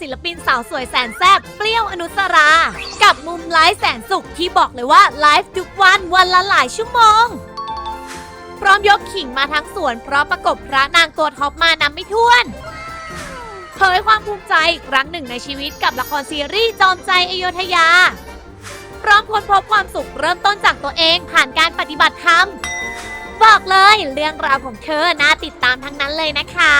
ศิลปินสาวสวยแสนแซ่บเปรี้ยวอนุสรา กับมุมไลฟ์แสนสุขที่บอกเลยว่าไลฟ์ทุกวันวันละหลายชั่วโมง พร้อมยกขิงมาทั้งสวนเพราะประกบพระนางตัวท็อปมานำไม่ถ้วนเผยความภูมิใจครั้งหนึ่งในชีวิตกับละครซีรีส์จอมใจอโยธยา พร้อมค้นพบความสุขเริ่มต้นจากตัวเองผ่านการปฏิบัติธรรม บอกเลยเรื่องราวของเธอน่าติดตามทั้งนั้นเลยนะคะ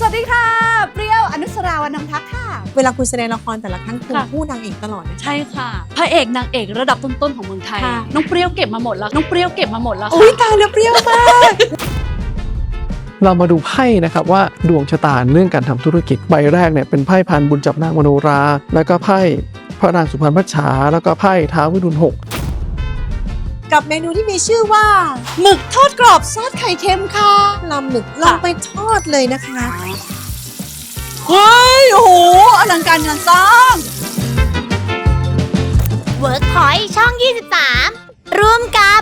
สวัสดีค่ะ เปรี้ยวอนุสราวันนำทักค่ะ เวลาคุณแสดงละครแต่ละครั้งคุณค่ะพูดนางเอกตลอดนะใช่ค่ะ พระเอกนางเอกระดับต้นๆของเมืองไทย ค่ะ น้องเปรี้ยวเก็บมาหมดแล้ว น้องเปรี้ยวเก็บมาหมดแล้วอุ้ยค่ะตายแล้วเปรี้ยวมากเรามาดูไพ่นะครับว่าดวงชะตาเรื่องการทำธุรกิจใบแรกเนี่ยเป็นไพ่พันบุญจับนางมโนรา แล้วก็ไพ่พระนางสุพรรณพัชชาแล้วก็ไพ่ท้าววิรุณหก กับเมนูที่มีชื่อว่าหมึกทอดกรอบซอสไข่เค็มค่ะลำหมึกลงไปทอดเลยนะคะเฮ้ยโอ้โหอลังการงานสร้าง Workpoint ช่อง 23 ร่วมกับ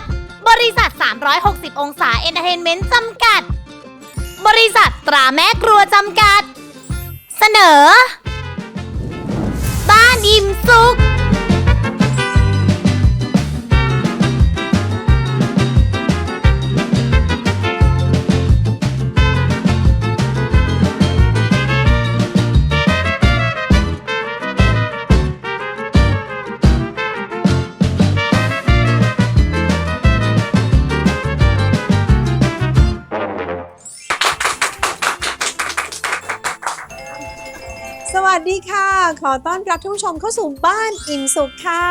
บริษัท 360 องศาเอนเตอร์เทนเมนต์จำกัด บริษัทตราแม่ครัวจำกัด เสนอ บ้านอิ่มสุข ดีค่ะ ขอต้อนรับท่านผู้ชมเข้าสู่บ้านอิ่มสุขค่ะ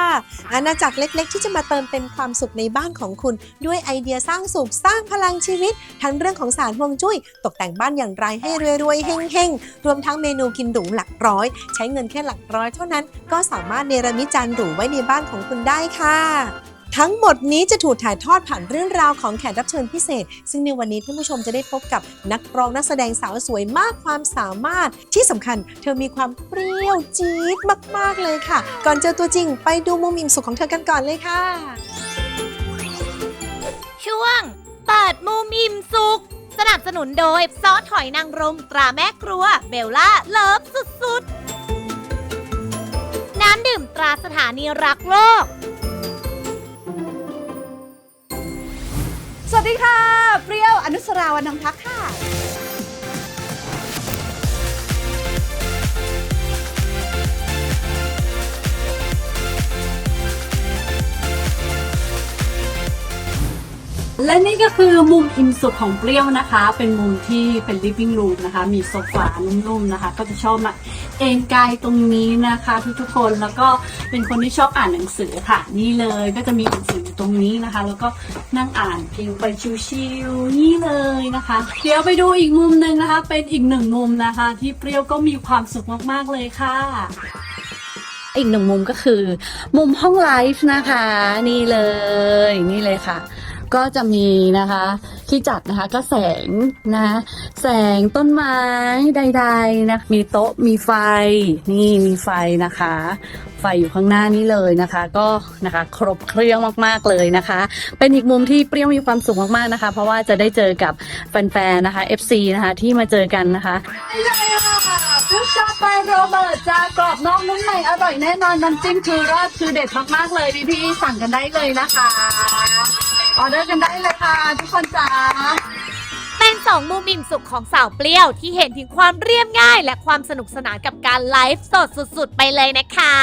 อาณาจักรเล็ก ๆ ที่จะมาเติมเต็มความสุขในบ้านของคุณ ด้วยไอเดียสร้างสุขสร้างพลังชีวิต ทั้งเรื่องของสารฮวงจุ้ย ตกแต่งบ้านอย่างไรให้รวยๆเฮงๆ รวมทั้งเมนูกินหรูหลักร้อย ใช้เงินแค่หลักร้อยเท่านั้น ก็สามารถเนรมิตจานหรูไว้ในบ้านของคุณได้ค่ะ ทั้งหมดนี้จะถูกถ่ายทอดผ่านเรื่องราวของแขกรับเชิญพิเศษ ซึ่งในวันนี้ท่านผู้ชมจะได้พบกับนักร้องนักแสดงสาวสวยมากความสามารถ ที่สำคัญเธอมีความเปรี้ยวจี๊ดมาก ๆ เลยค่ะ ก่อนเจอตัวจริงไปดูมุมอิ่มสุขของเธอกันก่อนเลยค่ะ ช่วงเปิดมุมอิ่มสุข สนับสนุนโดยซอสหอยนางรมตราแม่ครัวเบลล่าเลิฟสุดๆ น้ำดื่มตราสถานีรักโลก สวัสดีค่ะ เปรี้ยวอนุสราวันนำพักค่ะ และนี่ก็คือมุมอิ่มสุขของเปรี้ยวนะคะ เป็นมุมที่เป็น living room นะคะ มีโซฟานุ่มๆนะคะ ก็จะชอบมาเอนกายตรงนี้นะคะ ทุกๆคนแล้วก็เป็นคนที่ชอบอ่านหนังสือค่ะ นี่เลยก็จะมีหนังสืออยู่ตรงนี้นะคะ แล้วก็นั่งอ่านพิงไปชิวๆนี่เลยนะคะ เดี๋ยวไปดูอีกมุมหนึ่งนะคะ เป็นอีกหนึ่งมุมนะคะ ที่เปรี้ยวก็มีความสุขมากๆเลยค่ะอีกหนึ่งมุมก็คือ มุมห้องไลฟ์นะคะ นี่เลย นี่เลยค่ะ ก็จะมีนะคะ ที่จัดนะคะก็แสงนะแสงต้นไม้ใดๆนะมีโต๊ะมีไฟนี่มีไฟนะคะ ไฟอยู่ข้างหน้านี้เลยนะคะ ก็นะคะครบเครื่องมากๆเลยนะคะ เป็นอีกมุมที่เปรี้ยวมีความสุขมากๆนะคะ เพราะว่าจะได้เจอกับแฟนๆนะคะ FC นะคะที่มาเจอกันนะคะนี่ค่ะพุชาไปโรเบิร์ตจ้ากรอบนอกนุ่มในอร่อยแน่นอนน้ำจิ้มคือรอดคือเด็ดมากๆเลยพี่ๆสั่งกันได้เลยนะคะ ออเดอร์กันได้เลยค่ะ ทุกคนจ้าเป็นสองมุมอิ่มสุขของสาวเปรี้ยวที่เห็นถึงความเรียบง่าย และความสนุกสนานกับการไลฟ์สดสุดๆ ไปเลยนะคะ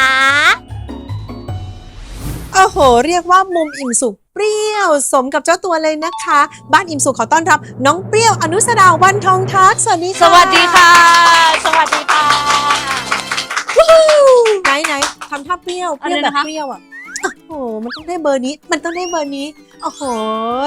โอ้โห เรียกว่ามุมอิ่มสุขเปรี้ยว สมกับเจ้าตัวเลยนะคะ บ้านอิ่มสุขขอต้อนรับ น้องเปรี้ยวอนุสราวันทองทักสวัสดีค่ะสวัสดีค่ะ สวัสดีค่ะ ไหนไหนทำท่าเปรี้ยวเปรี้ยวอะไรแบบนะคะ เปรี้ยวอะโอ้โหมันต้องได้เบอร์นี้ มันต้องได้เบอร์นี้ โอ้โห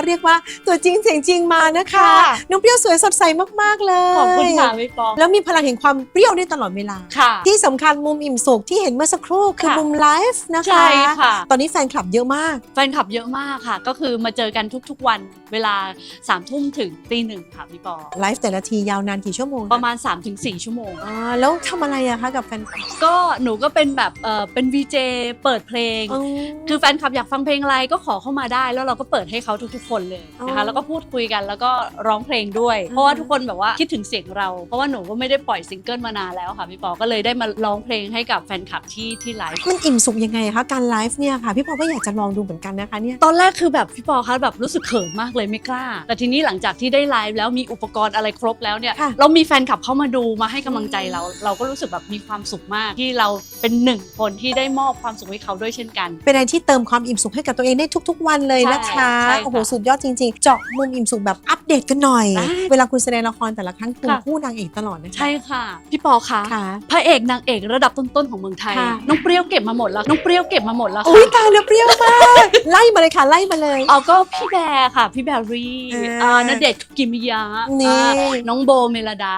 เรียกว่าตัวจริงเสียงจริงมานะคะ ค่ะ น้องเปรี้ยวสวยสดใสมากๆเลยขอบคุณค่ะพี่ปอง แล้วมีพลังแห่งความเปรี้ยวได้ตลอดเวลา ค่ะ ที่สำคัญมุมอิ่มสุขที่เห็นเมื่อสักครู่คือค่ะมุมไลฟ์นะคะ ใช่ค่ะ ตอนนี้แฟนคลับเยอะมาก แฟนคลับเยอะมากค่ะ ก็คือมาเจอกันทุกๆวันเวลา3ามทุ่มถึงตีหนึ่งค่ะพี่ปอ ไลฟ์แต่ละทียาวนานกี่ชั่วโมงประมาณ 3-4 ชั่วโมง อ่าแล้วทำอะไรอะคะกับแฟนคลับก็หนูก็เป็นแบบเออเป็น VJ เปิดเพลงอ๋อคือแฟนคลับอยากฟังเพลงอะไรก็ขอเข้ามาได้ แล้วเราก็เปิดให้เขาทุกๆ คนเลยนะอ๋คะอแล้วก็พูดคุยกันแล้วก็ร้องเพลงด้วย เพราะว่าทุกคนแบบว่าคิดถึงเสียงเรา เพราะว่าหนูก็ไม่ได้ปล่อยซิงเกิลมานานแล้วค่ะพี่ปอก็เลยได้มาร้องเพลงให้กับแฟนคลับที่ที่ไลฟ์มันอิ่มสุขยังไงคะการไลฟ์เนี่ยค่ะพี่ปอก็อยากจะลองดูเหมือนกันนะคะเนี่ยตอนแรกคือแบบพี่ปอคะแบบรู้สึกเขินมากเลยไม่กล้า แต่ทีนี้หลังจากที่ได้ไลฟ์แล้วมีอุปกรณ์อะไรครบแล้วเนี่ยค่ะเรามีแฟนคลับเข้ามาดูมาให้กำลังใจเรา เราก็รู้สึกแบบมีความสุขมากที่เราเป็นหนึ่งคนที่ได้มอบความสุขให้เขาด้วยเช่นกัน เป็นอะไรที่เติมความอิ่มสุขให้กับตัวเองได้ทุก ๆ วันเลยนะคะใช่ใช่ค่ะโอ้โหสุดยอดจริงๆ เจาะมุมอิ่มสุขแบบอัปเดตกันหน่อย ได้เวลาคุณแสดงละครแต่ละครั้งคุณค่ะพูดนางเอกตลอดนะคะใช่ค่ะ พี่ปอคะค่ะ พระเอกนางเอกระดับต้นๆของเมืองไทย ค่ะ น้องเปรี้ยวเก็บมาหมดแล้ว น้องเปรี้ยวเก็บมาหมดแล้วค่ะ อุ้ยตายแล้วเปรี้ยวมาก ไล่มาเลยค่ะไล่มาเลย เอาก็พี่แบร์ค่ะ พี่แบรี่เอออ่าณเดชน์กิมิยะนี่ อ่าน้องโบเมลดา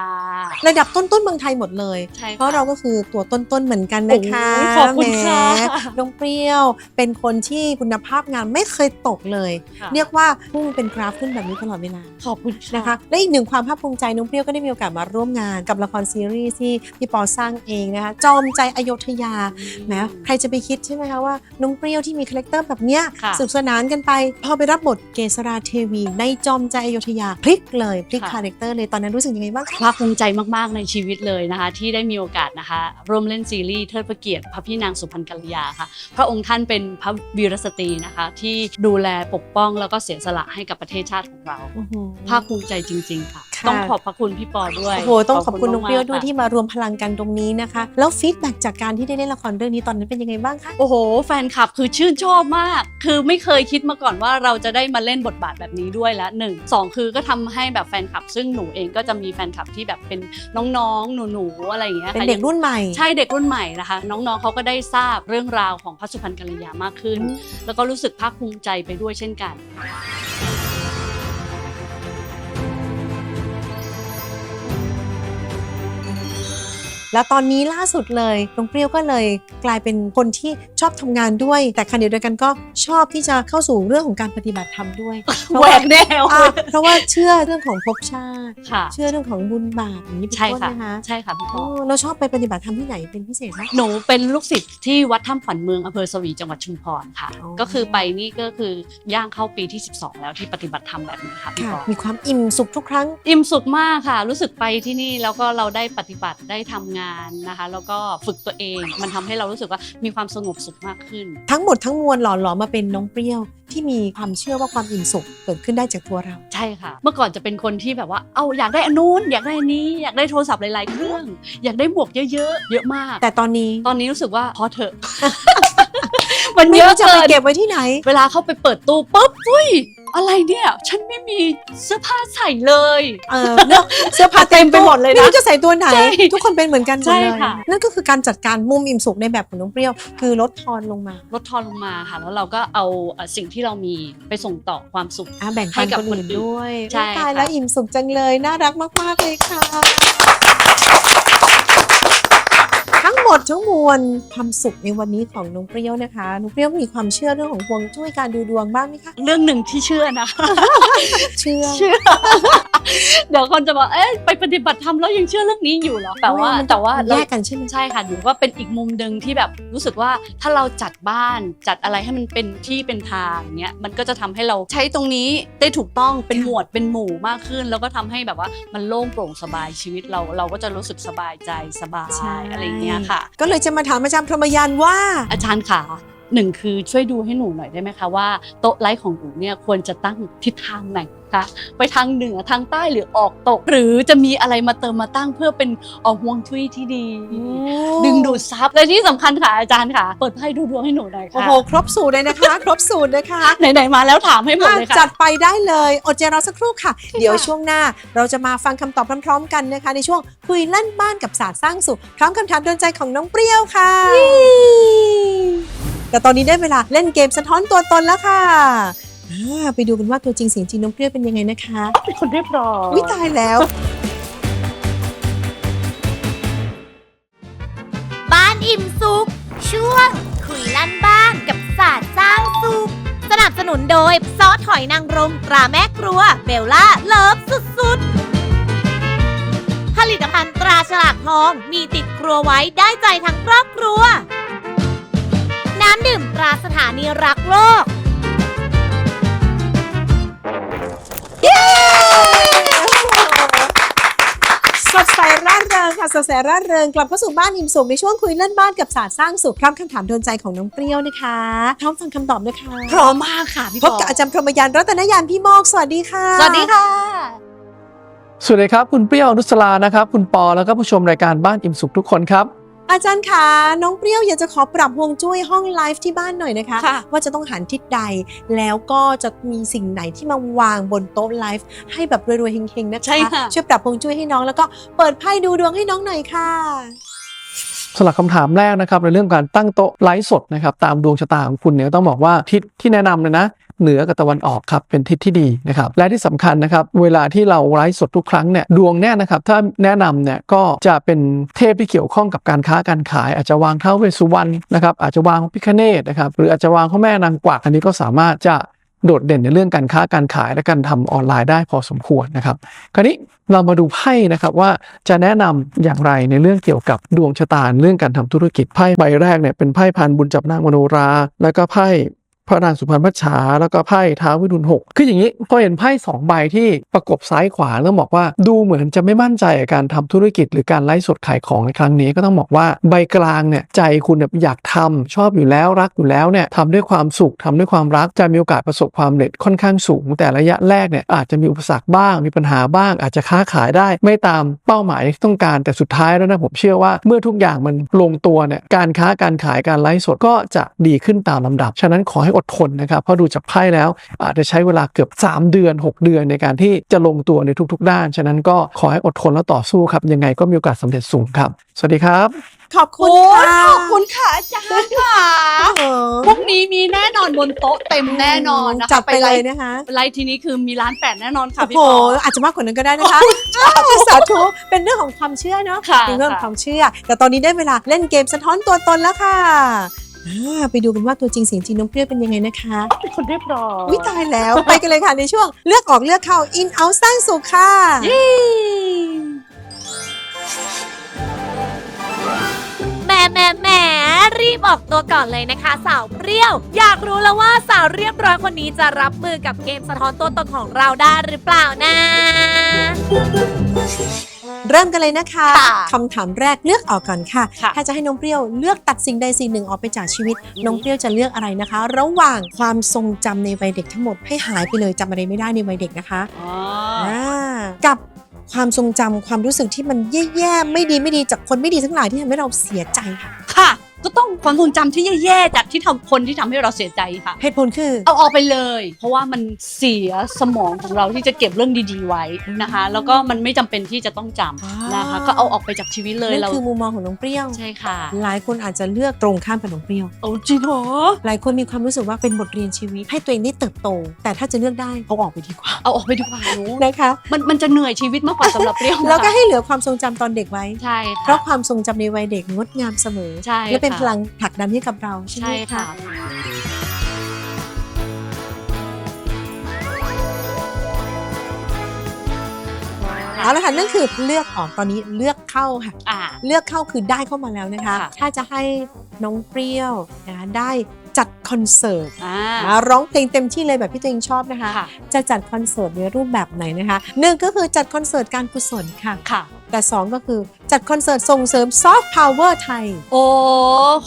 ระดับต้นๆเมืองไทยหมดเลย ใช่เพราะเราก็คือตัวต้นๆเหมือนกันนะคะโอ้ยขอบคุณค่ะ แหมน้องเปรี้ยวเป็นคนที่คุณภาพงานไม่เคยตกเลย ค่ะ เรียกว่าพุ่งเป็นกราฟขึ้นแบบนี้ตลอดเวลา ขอบคุณนะคะ และอีกหนึ่งความภาคภูมิใจน้องเปรี้ยวก็ได้มีโอกาสมาร่วมงานกับละครซีรีส์ที่พี่ปอสร้างเองนะคะจอมใจอโยธยาแหมใครจะไปคิดใช่ไหมคะว่าน้องเปรี้ยวที่มีคาแรคเตอร์แบบเนี้ยค่ะ สนุกสนานกันไป พอไปรับบทเกษราเทวี ในจอมใจอโยธยาพลิกเลยพลิกค่ะคาแรคเตอร์เลยตอนนั้นรู้สึกยังไงบ้างคะภาคภูมิใจมาก ๆ ในชีวิตเลยนะคะ ที่ได้มีโอกาสนะคะ ร่วมเล่นซีรีส์เทิดพระเกียรติพระพี่นางสุพรรณกัลยาค่ะ พระองค์ท่านเป็นพระวีรสตรีนะคะ ที่ดูแลปกป้องแล้วก็เสียสละให้กับประเทศชาติของเราอื้อหือภาคภูมิใจจริง ๆ ค่ะค่ะ ต้องขอบพระคุณพี่ปอด้วยโอ้โหต้องขอบคุณน้องเปรี้ยวด้วยมากๆที่มารวมพลังกันตรงนี้นะคะ แล้วฟีดแบ็กจากการที่ได้เล่นละครเรื่องนี้ตอนนั้นเป็นยังไงบ้างคะโอ้โห แฟนคลับคือชื่นชอบมาก คือไม่เคยคิดมาก่อนว่าเราจะได้มาเล่นบทบาทแบบนี้ด้วยละหนึ่งสองคือก็ทำให้แบบแฟนคลับ ซึ่งหนูเองก็จะมีแฟนคลับที่แบบเป็นน้องๆหนูๆอะไรอย่างเงี้ยเป็นค่ะเด็กรุ่นใหม่ใช่เด็กรุ่นใหม่นะคะ น้องๆเขาก็ได้ทราบเรื่องราวของพระสุพรรณกัลยามากขึ้นอืมแล้วก็รู้สึกภาคภูมิใจไปด้วยเช่นกัน แล้วตอนนี้ล่าสุดเลยน้องเปรี้ยวก็เลยกลายเป็นคนที่ชอบทำงานด้วย แต่ขณะเดียวกันก็ชอบที่จะเข้าสู่เรื่องของการปฏิบัติธรรมด้วยเพราะแหวว่ากแนวอะเพราะว่าเชื่อเรื่องของภพชาติค่ะเชื่อเรื่องของบุญบาปอย่างนี้เป็นใช่ต้นค่ะนะคะใช่ค่ะพี่ปอ๋ออเราชอบไปปฏิบัติธรรมที่ไหนเป็นพิเศษไหมหนูเป็นลูกศิษย์ที่วัดถ้ำขวัญเมืองอำเภอสวีจังหวัดชุมพรค่ะอ๋อก็คือไปนี่ก็คือย่างเข้าปีที่ 12 แล้วที่ปฏิบัติธรรมแบบนี้ค่ะพี่ค่ะปอมีความอิ่มสุขทุกครั้ง อิ่มสุขมากค่ะ รู้สึกไปที่นี่แล้วก็เราได้ปฏิบัติได้ทำงานนะคะ แล้วก็ฝึกตัวเอง มันทำให้เรารู้สึกว่ามีความสงบสุขมากขึ้น ทั้งหมดทั้งมวลหล่อหลอมมาเป็นน้องเปรี้ยว ที่มีความเชื่อว่าความอิ่มสุขเกิดขึ้นได้จากตัวเรา ใช่ค่ะ เมื่อก่อนจะเป็นคนที่แบบว่าเอาอยากได้อันนู้นอยากได้อันนี้อยากได้โทรศัพท์หลายๆ เครื่อง อยากได้หมวกเยอะๆเยอะมาก แต่ตอนนี้ตอนนี้รู้สึกว่าพอเถอะมันไม่เยอะรู้จะไปเกินเก็บไว้ที่ไหน เวลาเข้าไปเปิดตู้ปุ๊บอุ้ย อะไรเนี่ย ฉันไม่มีเสื้อผ้าใส่เลย เออเนอะเสื้อผ้าเต็มไปหมดเลยนะไม่รู้จะใส่ตัวไหน ใช่ทุกคนเป็นเหมือนกันหมดใช่เลยค่ะ นั่นก็คือการจัดการมุมอิ่มสุขในแบบของน้องเปรี้ยว คือลดทอนลงมาลดทอนลงมาค่ะ แล้วเราก็เอาเอ่อสิ่งที่เรามีไปส่งต่อความสุข อะแบ่งให้ปันกับคนอื่นคนอื่นด้วยใช่โอ้ตายค่ะ แล้วอิ่มสุขจังเลยน่ารักมากๆเลยค่ะทั้ง หมดทั้งมวลความสุขในวันนี้ของน้องเปรี้ยวนะคะน้องเปรี้ยวมีความเชื่อเรื่องของฮวงจุ้ยการดูดวงบ้างไหมคะเรื่องหนึ่งที่เชื่อนะ เชื่อเชื่อ เดี๋ยวคนจะบอกเอ๊ะไปปฏิบัติธรรมแล้วยังเชื่อเรื่องนี้อยู่เหรอแต่ว่ามันแต่ว่าแยกกันใช่ไหมใช่ค่ะหนูว่าเป็นอีกมุมหนึ่งที่แบบรู้สึกว่าถ้าเราจัดบ้านจัดอะไรให้มันเป็นที่เป็นทางเนี้ยมันก็จะทำให้เราใช้ตรงนี้ได้ถูกต้องเป็นค่ะหมวดเป็นหมู่มากขึ้น แล้วก็ทำให้แบบว่ามันโล่งโปร่งสบายชีวิตเราเราก็จะรู้สึกสบายใจสบายอะไรอย่างเงี้ยค่ะก็เลยจะมาถามอาจารย์พรหมยานว่า อาจารย์ขา หนึ่งคือช่วยดูให้หนูหน่อยได้ไหมคะว่าโต๊ะไลฟ์ของหนูเนี่ยควรจะตั้งทิศทางไหนคะไปทางเหนือทางใต้หรือออกตก หรือจะมีอะไรมาเติมมาตั้งเพื่อเป็นออกฮวงจุ้ยที่ดี ดึงดูดซับและที่สำคัญค่ะอาจารย์ค่ะ เปิดไพ่ดูดวงให้หนูหน่อยโอ้ค่ะโหครบสูตรเลยนะคะ ครบสูตรนะคะไหนๆมาแล้วถามให้หมดเลยจัค่ะดไปได้เลยอดใจรอสักครู่ค่ะ เดี๋ยวช่วงหน้าเราจะมาฟังคำตอบพร้อม ๆ กันนะคะ ในช่วงคุยเล่นบ้านกับศาสตร์สร้างสุขพร้อมคำถามโดนใจของน้องเปรี้ยวค่ะ แต่ตอนนี้ได้เวลาเล่นเกมสะท้อนตัวตนแล้วค่ะอ่าไปดูกันว่าตัวจริงเสียงจริงน้องเปรี้ยวเป็นยังไงนะคะ เป็นคนเรียบร้อยวิตายแล้ว บ้านอิ่มสุข ช่วง คุยลั่นบ้านกับศาสตร์สร้างสุข สนับสนุนโดย ซอสหอยนางรมตราแม่ครัว เบลล่า เลิฟสุดๆ ผลิตภัณฑ์ตราฉลากทอง มีติดครัวไว้ได้ใจทั้งครอบครัวน้ำ ดื่มตราสถานีรักโลกเย้สดใสร่าเริงค่ะสดใสร่าเริงกลับเข้าสู่บ้านอิ่มสุขในช่วงคุยเล่นบ้านกับศาสตร์สร้างสุขพร้อมคำถามโดนใจของน้องเปรี้ยวนะคะพร้อมฟังคำตอบนะคะพร้อมมากค่ะพี่พปบอกับอาจารย์พรหมยานรัตนยานพี่มอกสวัสดีค่ะ สวัสดีค่ะ สวัสดีครับ คุณเปรี้ยวอนุสลานะครับ คุณปอแล้วก็ผู้ชมรายการบ้านอิ่มสุขทุกคนครับ อาจารย์คะน้องเปรี้ยวอยากจะขอปรับฮวงจุ้ยห้องไลฟ์ที่บ้านหน่อยนะคะ ค่ะ ว่าจะต้องหันทิศใด แล้วก็จะมีสิ่งไหนที่มาวางบนโต๊ะไลฟ์ให้แบบรวยๆเฮงๆนะคะใช่ค่ะ ช่วยปรับฮวงจุ้ยให้น้องแล้วก็เปิดไพ่ดูดวงให้น้องหน่อยค่ะ สำหรับคำถามแรกนะครับในเรื่องการตั้งโต๊ะไลฟ์สดนะครับตามดวงชะตาของคุณเนี่ยต้องบอกว่าทิศที่แนะนำเลยนะเหนือกับตะวันออกครับเป็นทิศที่ดีนะครับและที่สำคัญนะครับเวลาที่เราไลฟ์สดทุกครั้งเนี่ยดวงเนี่ยนะครับถ้าแนะนำเนี่ยก็จะเป็นเทพที่เกี่ยวข้องกับการค้าการขาย อาจจะวางเท้าเวสุวรรณนะครับอาจจะวางพิคเนตนะครับหรืออาจจะวางพ่อแม่นางกวักอันนี้ก็สามารถจะ โดดเด่นในเรื่องการค้าการขายและการทำออนไลน์ได้พอสมควรนะครับ คราวนี้เรามาดูไพ่นะครับว่าจะแนะนำอย่างไรในเรื่องเกี่ยวกับดวงชะตาเรื่องการทำธุรกิจไพ่ใบแรกเนี่ยเป็นไพ่พันบุญจับนางมโนรา แล้วก็ไพ่ พระนางสุพรรณพัชชาแล้วก็ไพ่ท้าววิรุณหกคืออย่างนี้พอเห็นไพ่สองใบที่ประกบซ้ายขวาแล้วบอกว่าดูเหมือนจะไม่มั่นใจกับการทำธุรกิจหรือการไลฟ์สดขายของในครั้งนี้ก็ต้องบอกว่าใบกลางเนี่ยใจคุณเนี่ยอยากทำชอบอยู่แล้วรักอยู่แล้วเนี่ยทำด้วยความสุขทำด้วยความรักจะมีโอกาสประสบความสำเร็จค่อนข้างสูง แต่ระยะแรกเนี่ยอาจจะมีอุปสรรคบ้างมีปัญหาบ้าง อาจจะค้าขายได้ ไม่ตามเป้าหมายที่ต้องการแต่สุดท้ายแล้วนะผมเชื่อว่าเมื่อทุกอย่างมันลงตัวเนี่ยการค้าการขายการไลฟ์สดก็จะดีขึ้นตามลำดับ ฉะนั้นขอให้อดทนนะครับ เพราะดูจากไพ่แล้วอาจจะใช้เวลาเกือบ 3 เดือน 6 เดือนในการที่จะลงตัวในทุกๆ ด้าน ฉะนั้นก็ขอให้อดทนแล้วต่อสู้ครับ ยังไงก็มีโอกาสสำเร็จสูงครับ สวัสดีครับ ขอบคุณโอ้ยค่ะ ขอบคุณค่ะอาจารย์ค่ะโอ้พรุ่งนี้มีแน่นอนบนโต๊ะเต็มแน่นอนนะคะจัดไปเลยฟ์นะคะไลฟ์ทีนี้คือมีร้านแปดแน่นอนค่ะโอ้พี่โหปออาจจะมากกว่านั้นก็ได้นะคะสาธุเป็นเรื่องของความเชื่อเนาะค่ะเป็นเรื่องของค่ะความเชื่อ แต่ตอนนี้ได้เวลาเล่นเกมสะท้อนตัวตนแล้วค่ะ อ่าไปดูกันว่าตัวจริงเสียงจริงน้องเปรี้ยวเป็นยังไงนะคะเป็นคนเรียบร้อยวิตายแล้ว ไปกันเลยค่ะในช่วง เลือกออกเลือกเข้า in out สร้างสุขค่ะเย้แหม่แหม่แหม่รีบออกตัวก่อนเลยนะคะ สาวเปรี้ยว อยากรู้แล้วว่าสาวเรียบร้อยคนนี้จะรับมือกับเกมสะท้อนตัวตนของเราได้หรือเปล่านะ เริ่มกันเลยนะคะค่ะคำถามแรกเลือกออกก่อนค่ะค่ะ ถ้าจะให้น้องเปรี้ยวเลือกตัดสิ่งใดสิ่งหนึ่งออกไปจากชีวิต น้องเปรี้ยวจะเลือกอะไรนะคะ ระหว่างความทรงจำในวัยเด็กทั้งหมดให้หายไปเลยจำอะไรไม่ได้ในวัยเด็กนะคะอ๋ออ่ากับความทรงจำความรู้สึกที่มันแย่ๆไม่ดีไม่ดีจากคนไม่ดีทั้งหลายที่ทำให้เราเสียใจค่ะค่ะ ก็ต้องความทรงจำที่แย่ๆจากที่ทำคนที่ทำให้เราเสียใจค่ะ เหตุผลคือ เอาออกไปเลย เพราะว่ามันเสียสมองของเราที่จะเก็บเรื่องดีๆไว้นะคะ แล้วก็มันไม่จำเป็นที่จะต้องจอ่าำนะคะ ก็เอาออกไปจากชีวิตเลยนั่นเราคือมุมมองของน้องเปรี้ยว ใช่ค่ะหลายคนอาจจะเลือกตรงข้ามกับน้องเปรี้ยว โอ้จริงเหรอหลายคนมีความรู้สึกว่าเป็นบทเรียนชีวิต ให้ตัวเองได้เติบโต แต่ถ้าจะเลือกได้เอาออกไปดีกว่าเอาออกไปดีกว่าหนูนะคะ มันมันจะเหนื่อยชีวิตมากกว่าสำหรับเปรี้ยวแล้วก็นะคะให้เหลือความทรงจำตอนเด็กไว้ ใช่เพค่ะราะความทรงจำในวัยเด็กงดงามเสมอ ใช่และเป็นค่ะพลังผลักดันให้กับเราใช่ไหใช่มค่ะ คะเอาละค่ะนั่นคือเลือกออกตอนนี้เลือกเข้าค่ะ อ่า เลือกเข้าคือได้เข้ามาแล้วนะคะ ค่ะ ถ้าจะให้น้องเปรี้ยวนะคะได้จัดคอนเสิร์ตอ่าอ่าร้องเพลงเต็มที่เลยแบบที่ตัวเองชอบนะคะ ค่ะจะจัดคอนเสิร์ตในรูปแบบไหนนะคะหนึ่งก็คือจัดคอนเสิร์ตการกุศลค่ะ ค่ะ แต่2ก็คือ จัดคอนเสิร์ตส่งเสริมซอฟต์พาวเวอร์ไทย โอ้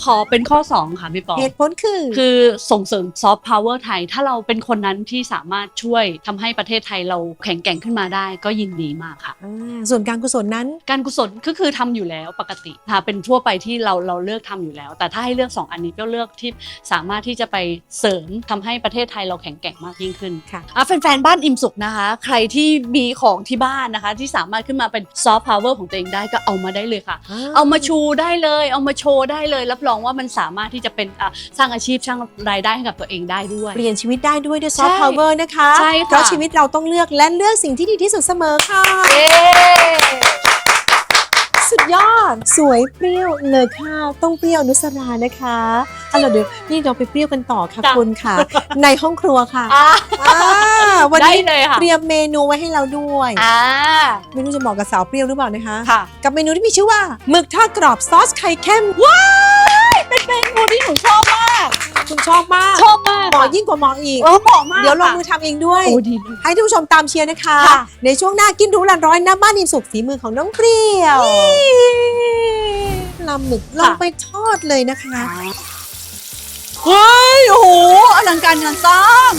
ขอเป็นข้อ 2 ค่ะพี่ปอเหตุผลคือ คือส่งเสริมซอฟต์พาวเวอร์ไทย ถ้าเราเป็นคนนั้นที่สามารถช่วยทำให้ประเทศไทยเราแข็งแกร่งขึ้นมาได้ก็ยินดีมากค่ะาส่วนการกุศลนั้น การกุศลก็คือทำอยู่แล้วปกติค่ะเป็นทั่วไปที่เราเราเลือกทำอยู่แล้ว แต่ถ้าให้เลือก 2 อันนี้ก็เลือกที่สามารถที่จะไปเสริมทำให้ประเทศไทยเราแข็งแกร่งมากยิ่งขึ้นค่ะอะแฟนๆบ้านอิ่มสุขนะคะ ใครที่มีของที่บ้านนะคะ ที่สามารถขึ้นมาเป็นซอฟต์พาวเวอร์ของตัวเองได้ก็เอามาได้เลยค่ะ เอามาชูได้เลย เอามาโชว์ได้เลย รับรองว่ามันสามารถที่จะเป็นอะสร้างอาชีพสร้างรายได้ให้กับตัวเองได้ด้วย เปลี่ยนชีวิตได้ด้วยด้วยซอฟต์ใช่พาวเวอร์นะคะใช่ค่ะ เพราะชีวิตเราต้องเลือกและเลือกสิ่งที่ดีที่สุดเสมอค่ะ เย้ สุดยอด สวยเปรี้ยวเลยค่ะ ต้องเปรี้ยวอนุสรานะคะเอาล่ะเดี๋ยวนี่เราไปเปรี้ยวกันต่อค่ะคุณค่ะ ในห้องครัวค่ะอะอ่าวันได้นี้เลยค่ะเตรียมเมนูไว้ให้เราด้วยอ่าไม่รู้จะเหมาะกับสาวเปรี้ยวหรือเปล่านะคะ ค่ะ กับเมนูที่มีชื่อว่าหมึกทอดกรอบซอสไข่เค็มว้ายเป็นเมนูที่หนูชอบมาก คุณชอบมากชอบมากหมอยิ่งกว่าหมออีก เออเหมาะมากเดี๋ยวลงค่ะมือทำเองด้วย โอ้ดีเลย ให้ท่านผู้ชมตามเชียร์นะคะ ค่ะ ในช่วงหน้ากินรู้หลันร้อยน้ำบ้านอิ่มสุกฝีมือของน้องเปรี้ยวปลาหมึกลงไปทอดเลยนะคะเฮ้ยโอ้โหอลังการงานสร้าง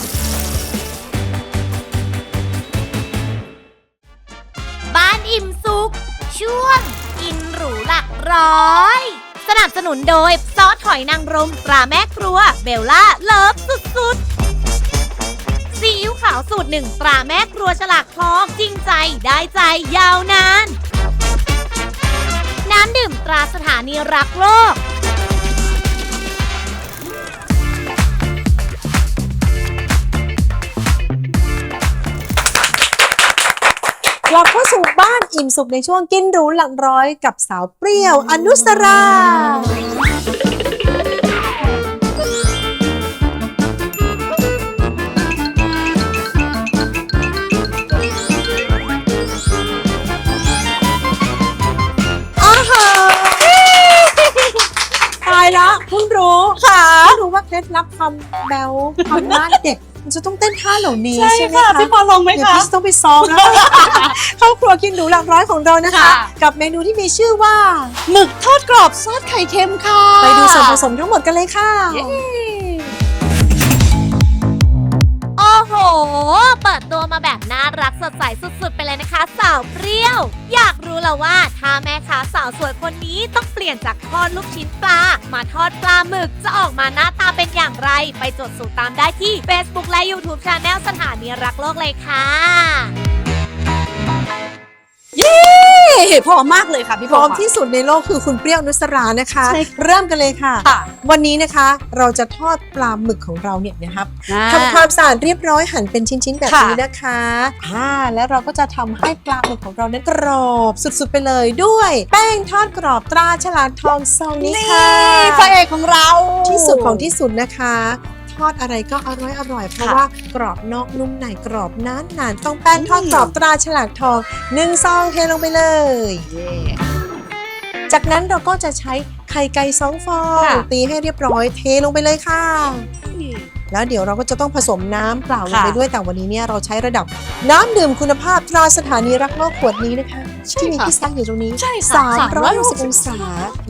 บ้านอิ่มสุขช่วงกินหรูหลักร้อย สนับสนุนโดย ซอสหอยนางรมตราแม่ครัว เบลล่า เลิฟสุดๆซีอิ๊วขาวสูตรหนึ่งตราแม่ครัวฉลากทองจริงใจได้ใจยาวนาน น้ำดื่มตราสถานีรักโลก กลับเข้าสู่บ้าน อิ่มสุขในช่วงกินหรูหลังร้อยกับสาวเปรี้ยวอนุสราอาหารตายละเพิ่งรู้ค่ะ เพิ่งรู้ว่าเคล็ดลับความแบวความหน้าเด็ก มันจะต้องเต้นท่าเหล่านี้ใช่ใช่ไหมค่ะคะพี่ปอลงไหมเดี๋ยวคะพี่ต้องไปซ้อมแล้วเข้าครัวกินหนูหลักร้อยของเรานะคะค่ะกับเมนูที่มีชื่อว่า หมึกทอดกรอบซอสไข่เค็มค่ะ ไปดูส่วนผสมทั้งหมดกันเลยค่ะ ดใสสุดๆ ไปเลยนะคะ สาวเปรี้ยว อยากรู้แล้วว่าถ้าแม่ค้าสาวสวยคนนี้ต้องเปลี่ยนจากทอดลูกชิ้นปลา มาทอดปลาหมึกจะออกมาหน้าตาเป็นอย่างไร ไปจดสูตรตามได้ที่ Facebook และ YouTube Channel สถานีรักโลกเลยค่ะ yeah! พร้อมมากเลยค่ะพี่พปร้ออมที่สุดในโลกคือคุณเปรี้ยวนุสรานะคะใช่ค่ะเริ่มกันเลยค่ะค่ะ วันนี้นะคะเราจะทอดปลาหมึกของเราเนี่ยนะครับอ่าทำความสะอาดเรียบร้อยหั่นเป็นชิ้นๆแบบค่ะนี้นะคะอ่าแล้วเราก็จะทำให้ปลาหมึกของเรานั้นกรอบสุดๆไปเลยด้วย แป้งทอดกรอบตราฉลาดทองซองนี้ค่ะนี่พระเอกของเราที่สุดของที่สุดนะคะ ทอดอะไรก็อร่อยอร่อยเพราะค่ะว่ากรอบนอกนุ่มในกรอบนานนานๆต้องแป้งทอดกรอบตราฉลากทองหนึ่งซองเทลงไปเลยเย้จากนั้นเราก็จะใช้ไข่ไก่สองฟองค่ะตีให้เรียบร้อยเทลงไปเลยค่ะแล้วเดี๋ยวเราก็จะต้องผสมน้ำเปล่าลงไปค่ะด้วยแต่วันนี้เนี่ยเราใช้ระดับน้ำดื่มคุณภาพตราสถานีรักโลกขวดนี้นะคะใช่ที่มีค่ะที่ตั้งอยู่ตรงนี้ใช่ค่ะสามร้อยหกสิบ360องศา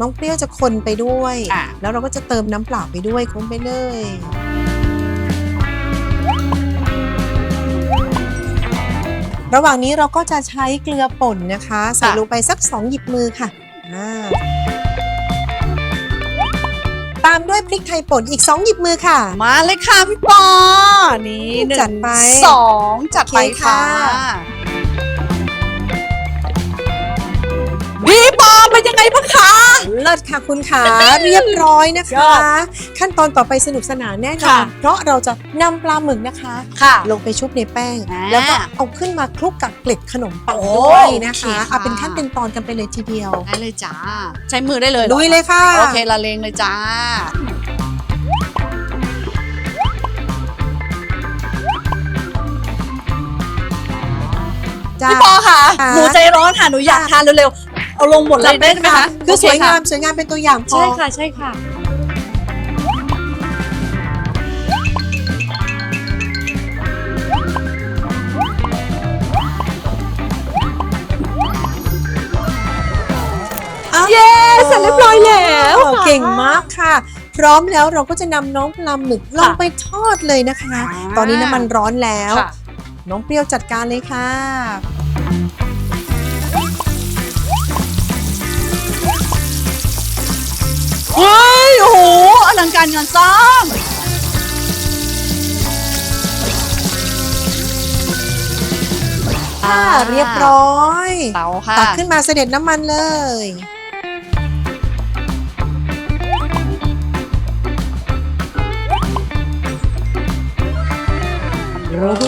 น้องเปรี้ยวจะคนไปด้วยอะแล้วเราก็จะเติมน้ำเปล่าไปด้วยคงไปเลย ระหว่างนี้เราก็จะใช้เกลือป่นนะคะ ใส่ค่ะลงไปสัก 2 หยิบมือค่ะอ่าตามด้วยพริกไทยป่นอีก 2 หยิบมือค่ะ มาเลยค่ะพี่ปอ นี่หนึ่งจัดไปสองจัดไปโอเคค่ะค่ะพี่ปอเป็นยังไงบ้างคะ เลิศค่ะคุณขาเรียบร้อยนะคะ ขั้นตอนต่อไปสนุกสนานแน่นอนค่ะเพราะเราจะนำปลาหมึกนะคะค่ะลงไปชุบในแป้งอ่าแล้วก็เอาขึ้นมาคลุกกับเกล็ดขนมปังโอ้ด้วยนะโอเคคะค่ะเอาเป็นขั้นเป็นตอนกันไปเลยทีเดียวได้เลยจ้าใช้มือได้เลยหรอลุยเลยค่ะโอเคละเลงเลยจ้าจ้าพี่ปอค่ะค่ะ หนูใจร้อนค่ะ หนูอยากทานเร็วๆ เอาลงหมดเลยได้ไหมคะคือสวยงามโสวยงามเป็นตัวอย่างพออเคค่ะใช่ค่ะใช่ค่ะเย้เสร็จเรียบร้อยแล้วเก่งมากค่ะพร้อมแล้วเราก็จะนำน้องปลาหมึกลงไปทอดเลยนะคะอ่าตอนนี้น้ำมันร้อนแล้วค่ะน้องเปรี้ยวจัดการเลยค่ะ ฮ้ย โอ้โห อลังการงานสร้าง อ่าเรียบร้อยเตาค่ะ ตักขึ้นมาเสด็จน้ำมันเลย โอ้โห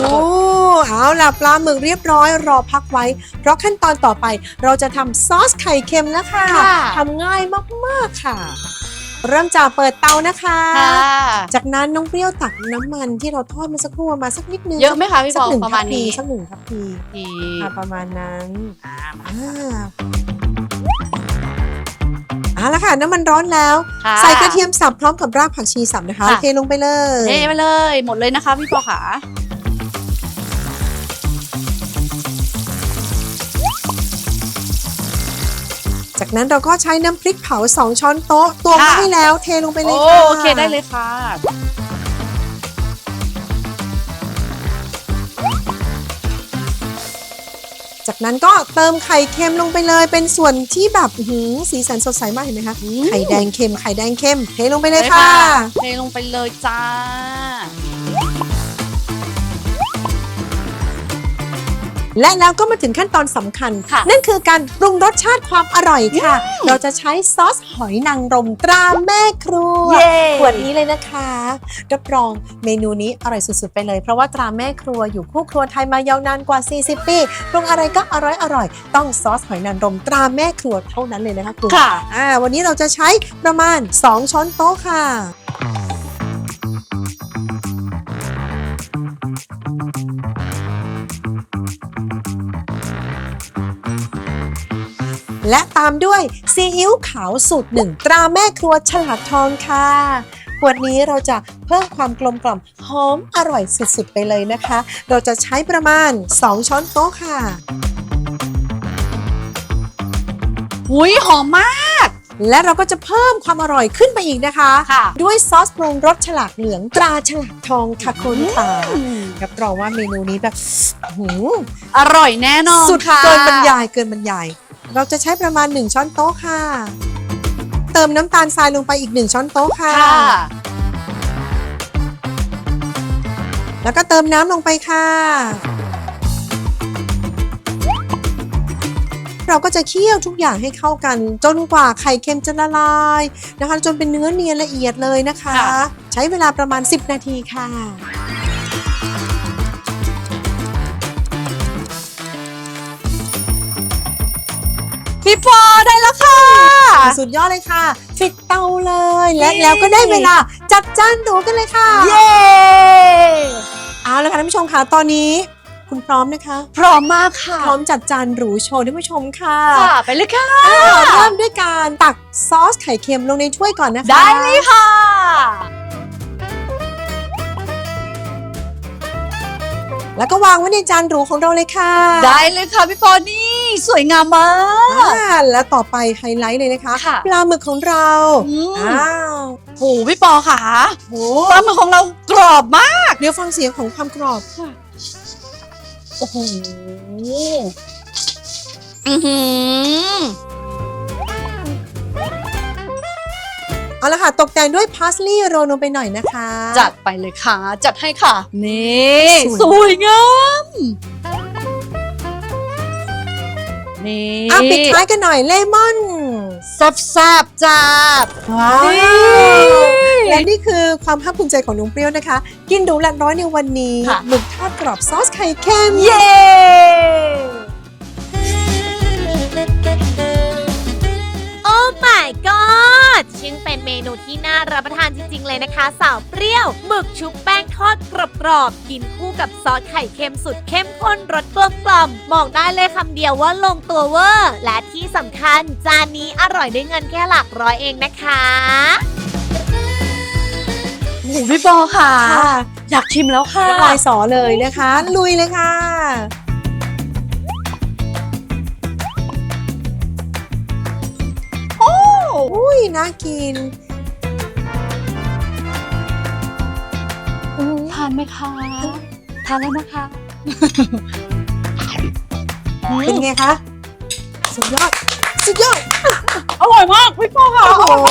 เอาล่ะปลาหมึกเรียบร้อย รอพักไว้ เพราะขั้นตอนต่อไปเราจะทำซอสไข่เค็มแล้วค่ะค่ะ ทำง่ายมาก ๆ ค่ะ เริ่มจากเปิดเตานะคะ ค่ะจากนั้นน้องเปรี้ยวตักน้ำมันที่เราทอดเมื่อสักครู่มาสักนิดนึงเยอะไหมคะพี่สัปอหนึ่งประทัมาพณพีนี้สักหนึ่งทัพพีทีค่ะประมาณนั้นอ่าอ่าอ่าเอาละค่ะน้ำมันร้อนแล้ว ค่ะ ใส่กระเทียมสับพร้อมกับรากผักชีสับนะคะค่ะ เทลงไปเลย เทไปเลยหมดเลยนะคะพี่ปอขา จากนั้นเราก็ใช้น้ำพริกเผา 2 ช้อนโต๊ะตวงมาให้แล้วเทลงไปเลยโอค่ะโอเคได้เลยค่ะจากนั้นก็เติมไข่เค็มลงไปเลย เป็นส่วนที่แบบอื้อหือสีสันสดใสมากเห็นไหมคะอืมไข่แดงเค็มไข่แดงเค็มเทลงไปเลยค่ะเทลงไปเลยจ้า และแล้วก็มาถึงขั้นตอนสำคัญ ค่ะนั่นคือการปรุงรสชาติความอร่อยค่ะ เราจะใช้ซอสหอยนางรมตราแม่ครัวเย้ ขวดนี้เลยนะคะรับรองเมนูนี้อร่อยสุดๆไปเลย เพราะว่าตราแม่ครัวอยู่คู่ครัวไทยมายาวนานกว่า 40 ปีปรุงอะไรก็อร่อยอร่อยๆต้องซอสหอยนางรมตราแม่ครัวเท่านั้นเลยนะคะคุณ ค่ะ อ่าวันนี้เราจะใช้ประมาณ 2 ช้อนโต๊ะค่ะ และตามด้วยซีอิ๊วขาวสูตรหนึ่งตราแม่ครัวฉลาดทองค่ะขวดนี้เราจะเพิ่มความกลมกล่อมหอมอร่อยสุดๆไปเลยนะคะ เราจะใช้ประมาณ 2 ช้อนโต๊ะค่ะหุยหอมมาก และเราก็จะเพิ่มความอร่อยขึ้นไปอีกนะคะค่ะด้วยซอสปรุงรสฉลากเหลืองตราฉลากทองค่ะคุณค่ะรับรองว่าเมนูนี้แบบหืมอร่อยแน่นอนสุดค่ะเกินบรรยายเกินบรรยาย เราจะใช้ประมาณ 1 ช้อนโต๊ะค่ะ เติมน้ำตาลทรายลงไปอีก 1 ช้อนโต๊ะค่ะ ค่ะ แล้วก็เติมน้ำลงไปค่ะ เราก็จะเคี่ยวทุกอย่างให้เข้ากัน จนกว่าไข่เค็มจะละลายนะคะ จนเป็นเนื้อเนียนละเอียดเลยนะคะ ค่ะ ใช้เวลาประมาณ 10 นาทีค่ะ พี่ปอได้แล้วค่ะ สุดยอดเลยค่ะปิดเตาเลย และแล้วก็ได้เวลาจัดจานหนูกันเลยค่ะ เย้เอาละค่ะท่านผู้ชมค่ะตอนนี้คุณพร้อมนะคะ พร้อมมากค่ะ พร้อมจัดจานหรูโชว์ท่านผู้ชมค่ะค่ะไปเลยค่ะเริ่มด้วยการตักซอสไข่เค็มลงในถ้วยก่อนนะคะ ได้เลยค่ะแล้วก็วางไว้ในจานหรูของเราเลยค่ะ ได้เลยค่ะพี่ปอนี่ สวยงามมาก อ่าแล้วต่อไปไฮไลท์เลยนะคะ ค่ะปลาหมึกของเราอืม อ้าวโหพี่ปอค่ะโหปลาหมึกของเรากรอบมาก เดี๋ยวฟังเสียงของความกรอบค่ะโอ้โห อือหือ เอาละค่ะ ตกแต่งด้วยพาสลีย์โรยลงไปหน่อยนะคะ จัดไปเลยค่ะ จัดให้ค่ะ นี่สสวยวยงาม นี่อะปิดท้ายกันหน่อยเลมอนซับซับๆจัดว้าวนี่และนี่คือความภาคภูมิใจของน้องเปรี้ยวนะคะ กินดูแลน้อยในวันนี้ค่ะหมึกทอดกรอบซอสไข่เค็มเย้ my god ช่างเป็นเมนูที่น่ารับประทานจริง ๆ เลยนะคะ สาวเปรี้ยวหมึกชุบแป้งทอดกรอบๆกินคู่กับซอสไข่เค็มสุดเข้มข้นรสกลมกล่อมๆบอกได้เลยคำเดียวว่าลงตัวเวอร์ และที่สำคัญ จานนี้อร่อยด้วยเงินแค่หลักร้อยเองนะคะโอ้โหพี่ปอค่ะค่ะอยากชิมแล้วค่ะน้ำลายสอเลยนะคะ ลุยเลยค่ะ น่ากินอืมทานไหมคะทานแล้วนะคะ เป็นไงคะ สุดยอด สุดยอด อร่อยมากพี่ปอค่ะ โอ้โห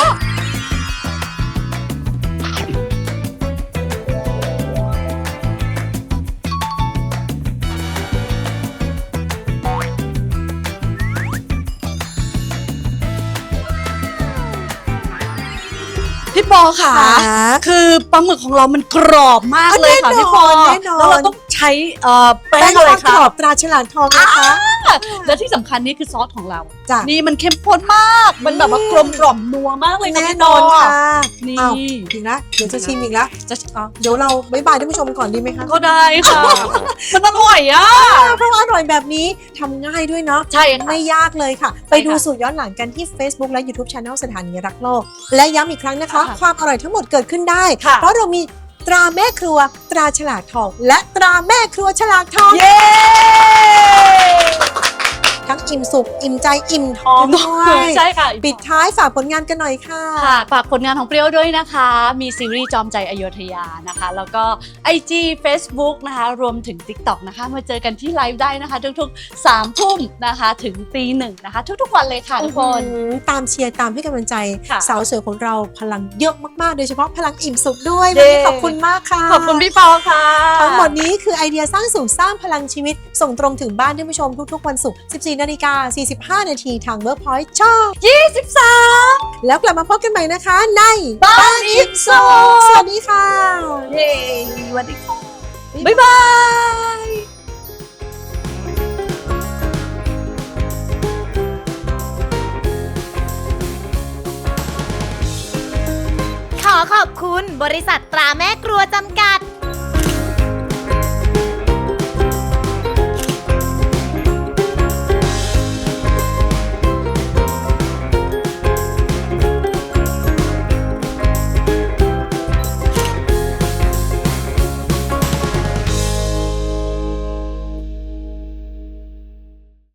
ปอค่ะ คือปลาหมึกของเรามันกรอบมากเลยค่ะแน่นอนพี่ปอแน่นอนแล้วเราต้องใช้เอ่อแป้แป้งงอะไรทอดกคะรอบตราฉลาดทองนะคะ และที่สำคัญนี่คือซอสของเรา จ้ะ นี่มันเข้มข้นมาก มันแบบว่ากลมกล่อมนัวมากเลยแน่พี่นอนปค่ะนี่เอาอีกแล้วเดี๋ยวจะชิมอีกแล้วจะเอาเดี๋ยวเราบ๊ายบายท่านผู้ชมก่อนดีไหมคะก็ได้ค่ะ มันอร่อยอะ เพราะว่าอร่อยแบบนี้ทำง่ายด้วยเนาะ ใช่ค่ะ ไม่ยากเลยค่ะ ไปดูสูตรย้อนหลังกันที่ Facebook และ YouTube Channel สถานีรักโลก และย้ำอีกครั้งนะคะ ค่ะความอร่อยทั้งหมดเกิดขึ้นได้ ค่ะ เพราะเรามี ตราแม่ครัว ตราฉลากทอง และตราแม่ครัวฉลากทอง เย้ ทั้งอิ่มสุข อิ่มใจอิ่มท้องด้วยใช่ค่ะ ปิดท้ายฝากผลงานกันหน่อยค่ะค่ะฝากผลงานของเปรี้ยวด้วยนะคะ มีซีรีส์จอมใจอโยธยานะคะ แล้วก็ IG Facebook นะคะ รวมถึง TikTok นะคะ มาเจอกันที่ไลฟ์ได้นะคะ ทุกๆ3ทุ่มนะคะถึงตีหนึ่งนะคะ ทุกๆวันเลยค่ะทุกคนอื้อหือตามเชียร์ตามให้กำลังใจค่ะสาวสวยของเราพลังเยอะมากๆ โดยเฉพาะพลังอิ่มสุขด้วยเย้วันนี้ขอบคุณมากค่ะ ขอบคุณพี่ปอค่ะ ทั้งหมดนี้คือไอเดียสร้างสุขสร้างพลังชีวิต ส่งตรงถึงบ้านท่านผู้ชมทุกๆวันศุกร์14นาฬิกา45 นาทีทางเวิร์กพอยต์ช่อง 23 แล้วกลับมาพบกันใหม่นะคะในบ้านอิ่มสุขสวัสดีค่ะ เย้สวัสดีค่ะ บ๊ายบายขอขอบคุณบริษัทตราแม่ครัวจำกัด